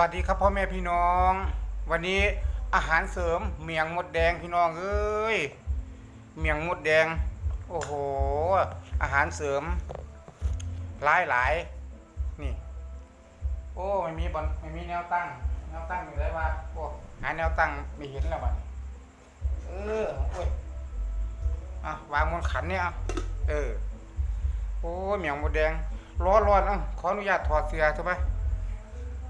วัสดีครับพ่อแม่พี่น้อง วันนี้อาหารเสริมเมียงมดแดงพี่น้องเอ้ยเมียงมดแดง โอ้โห อาหารเสริมหลายหลายนี่ โอ้ไม่มีบอลไม่มีแนวตั้ง แนวตั้งอยู่ได้ว่าโอ้หาแนวตั้งไม่เห็นแล้วบัดนี้เออโอ้ยอะวางบนขันเนี่ยเออโอ้เมียงมดแดงร้อนร้อนอะขออนุญาตถอดเสื้อใช่ไหม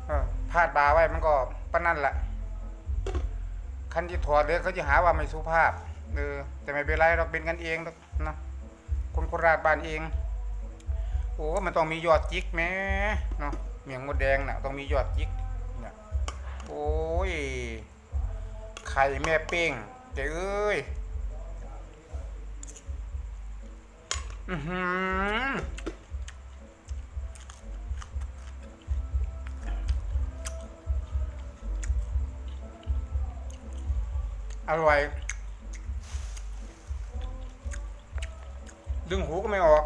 เออ พาดบาไว้มันก็ปะนั่นแหละคันที่ถอดเลยเขาจะหาว่าไม่สุภาพเออแต่ไม่เป็นไรเราเป็นกันเองนะคนโคราชบ้านเอง โอ้มันต้องมียอดจิกแม้เนาะเมียงมดแดงน่ะต้องมียอดจิกเนี่ยโอ้ยไข่แม่เป้งเจ้เอ้ยอือหือ อร่อย ดึงหูก็ไม่ออก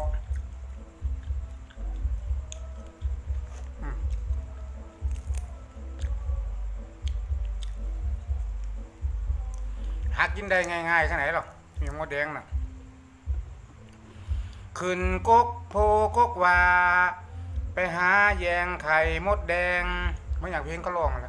หากินได้ง่ายๆแค่ไหนหรอกมีมดแดงน่ะขึ้นกกโพกกว่า ไปหาแยงไข่มดแดงไม่อยากเพลงก็ร้องแล้ว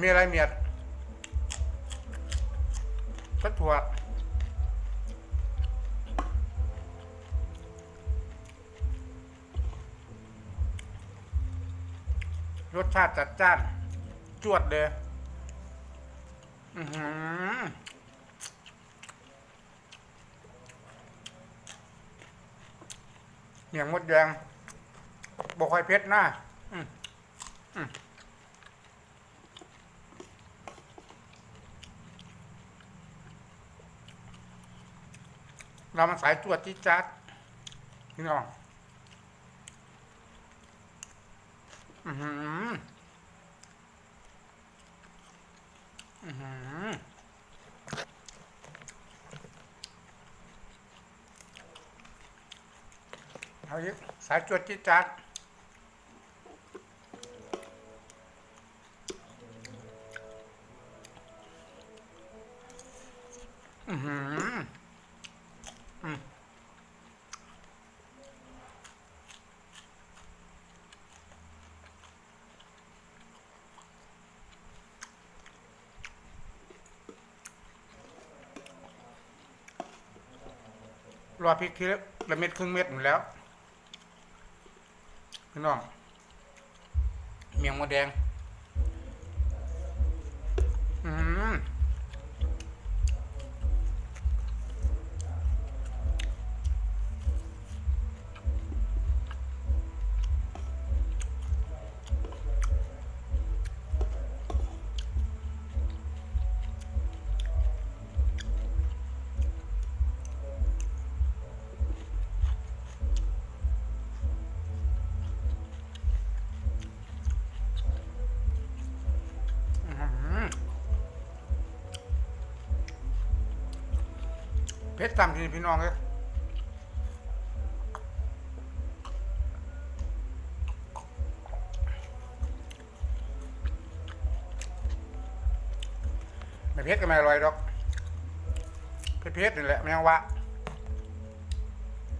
มีอะไรเมียดก็ถั่วรสชาติจัดจ้าน จวดเลยอือหือเหนียงมดแดงบอกค่เพชรนะอืมอืม เรามันสายจวดจิ๊ดจัดพี่น้องอือหืออือหือเอาอีกสายจวดจิตจัดอือหือ รอพริกทีละเม็ดครึ่งเม็ดหมดแล้วพี่น้องเมียงมดแดง เพชรตามทีพี่น้องเลยไม่เพชรก็ไม่อร่อยหรอกเพชรเพชรนี่แหละไม่ยังวะ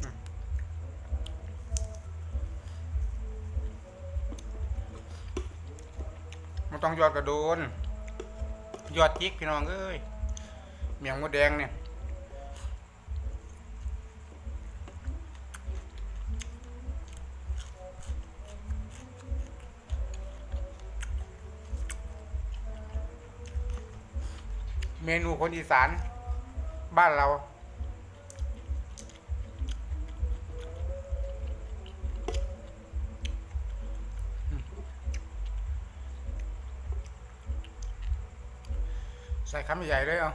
มมันต้องยอดกระโดนยอดจิกพี่น้องเอ้ยเมียงมดแดงเนี่ย เมนูคนอีสาน บ้านเรา ใส่คำใหญ่เลยเอา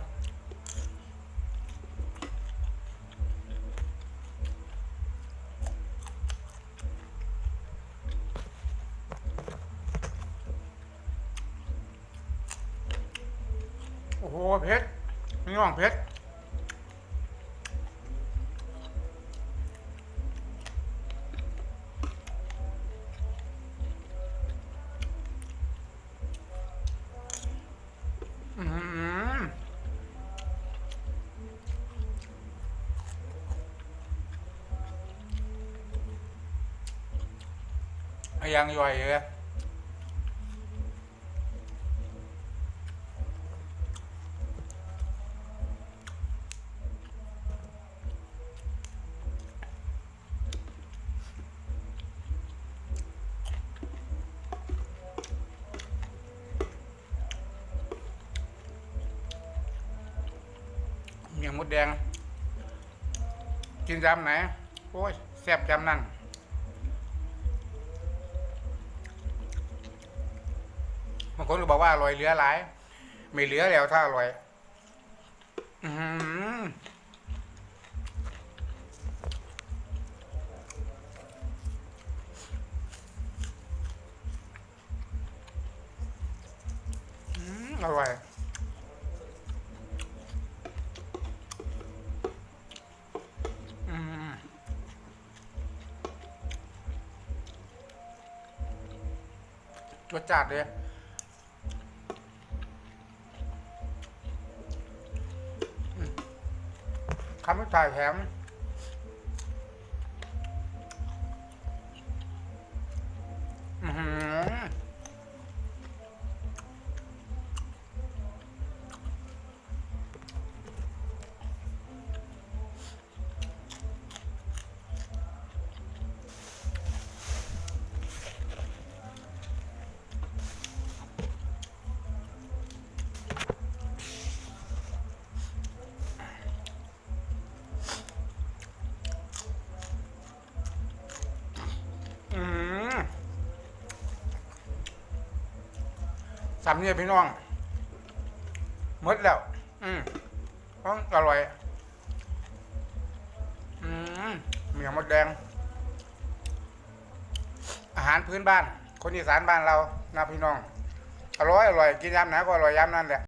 โหเผ็ดพี่น้องเผ็ดอืมยังย่อยเลย ดแดง กินจำไหน โอ้ยแซ่บจำนั่นบางคนก็บอกว่าอร่อยเหลือหลาย ไม่เหลือแล้วถ้าอร่อย อือหืออืมอร่อย รสจัดเลย คำสุดท้ายแถม สามเนี่ยพี่น้องหมดแล้ว อืมต้องอร่อย อืมเหมียวมดแดง อาหารพื้นบ้าน คนอีสานบ้านเรานะพี่น้อง อร่อยอร่อย กินยามไหนก็อร่อยยามนั้นแหละ